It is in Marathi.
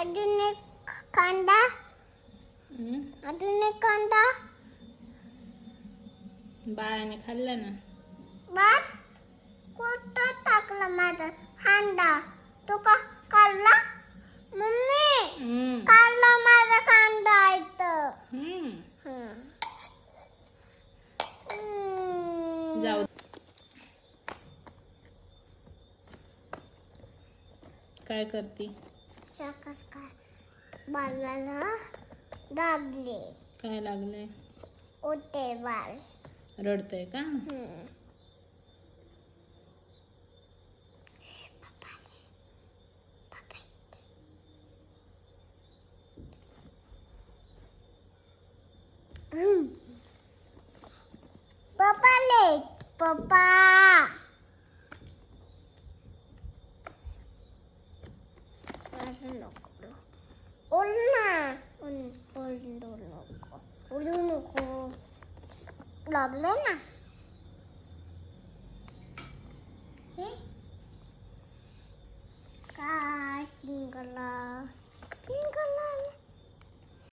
अजून एक कांदा. हम्म? अजून एक कांदा. बाळाने खाल्लं ना? बस कुठं टाकला माझा? कांदा तू का काढला? मम्मी हम्म. काढला माझा कांदा इथं. जाऊ काय करते? चक्कर काय बाळाला लागले काय लागले ओटे बाळ रडतय का हम्म. Papa late. Papa 올라오라. 올라. 응, 올라오라. 올라오고. 올라오라.